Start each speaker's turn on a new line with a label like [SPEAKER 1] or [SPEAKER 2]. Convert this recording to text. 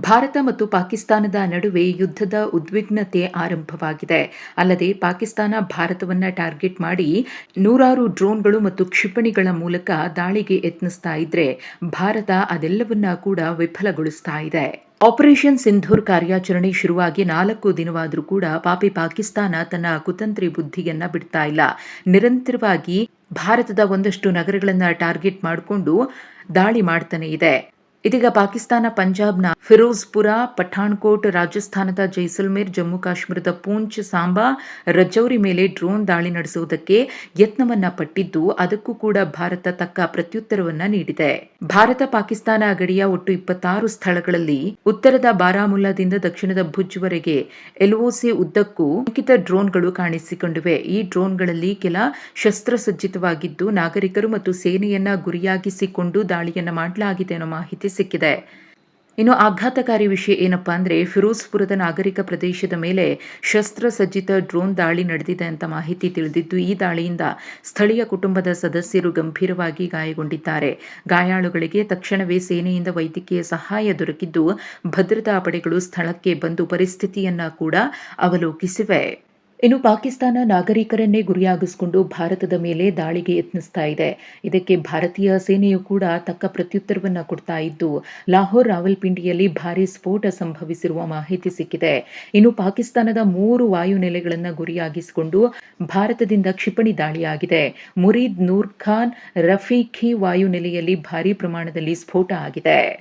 [SPEAKER 1] ಭಾರತ ಮತ್ತು ಪಾಕಿಸ್ತಾನದ ನಡುವೆ ಯುದ್ಧದ ಉದ್ವಿಗ್ನತೆ ಆರಂಭವಾಗಿದೆ. ಅಲ್ಲದೆ ಪಾಕಿಸ್ತಾನ ಭಾರತವನ್ನ ಟಾರ್ಗೆಟ್ ಮಾಡಿ ನೂರಾರು ಡ್ರೋನ್ಗಳು ಮತ್ತು ಕ್ಷಿಪಣಿಗಳ ಮೂಲಕ ದಾಳಿಗೆ ಯತ್ನಿಸ್ತಾ ಇದ್ರೆ ಭಾರತ ಅದೆಲ್ಲವನ್ನ ಕೂಡ ವಿಫಲಗೊಳಿಸ್ತಾ ಇದೆ. ಆಪರೇಷನ್ ಸಿಂಧೂರ್ ಕಾರ್ಯಾಚರಣೆ ಶುರುವಾಗಿ ನಾಲ್ಕು ದಿನವಾದರೂ ಕೂಡ ಪಾಪಿ ಪಾಕಿಸ್ತಾನ ತನ್ನ ಕುತಂತ್ರಿ ಬುದ್ಧಿಯನ್ನ ಬಿಡ್ತಾ ಇಲ್ಲ. ನಿರಂತರವಾಗಿ ಭಾರತದ ಒಂದಷ್ಟು ನಗರಗಳನ್ನ ಟಾರ್ಗೆಟ್ ಮಾಡಿಕೊಂಡು ದಾಳಿ ಮಾಡ್ತಾನೆ ಇದೆ. ಇದೀಗ ಪಾಕಿಸ್ತಾನ, ಪಂಜಾಬ್ನ ಫಿರೋಜ್ಪುರ, ಪಠಾಣ್ಕೋಟ್, ರಾಜಸ್ಥಾನದ ಜೈಸಲ್ಮೇರ್, ಜಮ್ಮು ಕಾಶ್ಮೀರದ ಪೂಂಚ್, ಸಾಂಬಾ ರಜೌರಿ ಮೇಲೆ ಡ್ರೋನ್ ದಾಳಿ ನಡೆಸುವುದಕ್ಕೆ ಯತ್ನವನ್ನ ಪಟ್ಟಿದ್ದು ಅದಕ್ಕೂ ಕೂಡ ಭಾರತ ತಕ್ಕ ಪ್ರತ್ಯುತ್ತರವನ್ನ ನೀಡಿದೆ. ಭಾರತ, ಪಾಕಿಸ್ತಾನ ಗಡಿಯ ಒಟ್ಟು ಇಪ್ಪತ್ತಾರು ಸ್ಥಳಗಳಲ್ಲಿ ಉತ್ತರದ ಬಾರಾಮುಲ್ಲಾದಿಂದ ದಕ್ಷಿಣದ ಭುಜ್ವರೆಗೆ ಎಲ್ಒಸಿ ಉದ್ದಕ್ಕೂ ಅಂಕಿತ ಡ್ರೋನ್ಗಳು ಕಾಣಿಸಿಕೊಂಡಿವೆ. ಈ ಡ್ರೋನ್ಗಳಲ್ಲಿ ಕೆಲ ಶಸ್ತ್ರಸಜ್ಜಿತವಾಗಿದ್ದು ನಾಗರಿಕರು ಮತ್ತು ಸೇನೆಯನ್ನ ಗುರಿಯಾಗಿಸಿಕೊಂಡು ದಾಳಿಯನ್ನ ಮಾಡಲಾಗಿದೆ ಅನ್ನೋ ಮಾಹಿತಿ ಸಿಕ್ಕಿದೆ. ಇನ್ನು ಆಘಾತಕಾರಿ ವಿಷಯ ಏನಪ್ಪಾ ಅಂದ್ರೆ, ಫಿರೋಜ್ಪುರದ ನಾಗರಿಕ ಪ್ರದೇಶದ ಮೇಲೆ ಶಸ್ತ್ರಸಜ್ಜಿತ ಡ್ರೋನ್ ದಾಳಿ ನಡೆದಿದೆ ಅಂತ ಮಾಹಿತಿ ತಿಳಿದಿದ್ದು, ಈ ದಾಳಿಯಿಂದ ಸ್ಥಳೀಯ ಕುಟುಂಬದ ಸದಸ್ಯರು ಗಂಭೀರವಾಗಿ ಗಾಯಗೊಂಡಿದ್ದಾರೆ. ಗಾಯಾಳುಗಳಿಗೆ ತಕ್ಷಣವೇ ಸೇನೆಯಿಂದ ವೈದ್ಯಕೀಯ ಸಹಾಯ ದೊರಕಿದ್ದು, ಭದ್ರತಾ ಪಡೆಗಳು ಸ್ಥಳಕ್ಕೆ ಬಂದು ಪರಿಸ್ಥಿತಿಯನ್ನ ಕೂಡ ಅವಲೋಕಿಸಿವೆ. ಇನ್ನು ಪಾಕಿಸ್ತಾನ ನಾಗರಿಕರನ್ನೇ ಗುರಿಯಾಗಿಸಿಕೊಂಡು ಭಾರತದ ಮೇಲೆ ದಾಳಿಗೆ ಯತ್ನಿಸ್ತಾ ಇದೆ. ಇದಕ್ಕೆ ಭಾರತೀಯ ಸೇನೆಯು ಕೂಡ ತಕ್ಕ ಪ್ರತ್ಯುತ್ತರವನ್ನು ಕೊಡ್ತಾ ಇದ್ದು, ಲಾಹೋರ್ ರಾವಲ್ಪಿಂಡಿಯಲ್ಲಿ ಭಾರೀ ಸ್ಫೋಟ ಸಂಭವಿಸಿರುವ ಮಾಹಿತಿ ಸಿಕ್ಕಿದೆ. ಇನ್ನು ಪಾಕಿಸ್ತಾನದ ಮೂರು ವಾಯುನೆಲೆಗಳನ್ನು ಗುರಿಯಾಗಿಸಿಕೊಂಡು ಭಾರತದಿಂದ ಕ್ಷಿಪಣಿ ದಾಳಿಯಾಗಿದೆ. ಮುರೀದ್ ನೂರ್ ಖಾನ್ ರಫೀಖಿ ವಾಯುನೆಲೆಯಲ್ಲಿ ಭಾರೀ ಪ್ರಮಾಣದಲ್ಲಿ ಸ್ಫೋಟ ಆಗಿದೆ.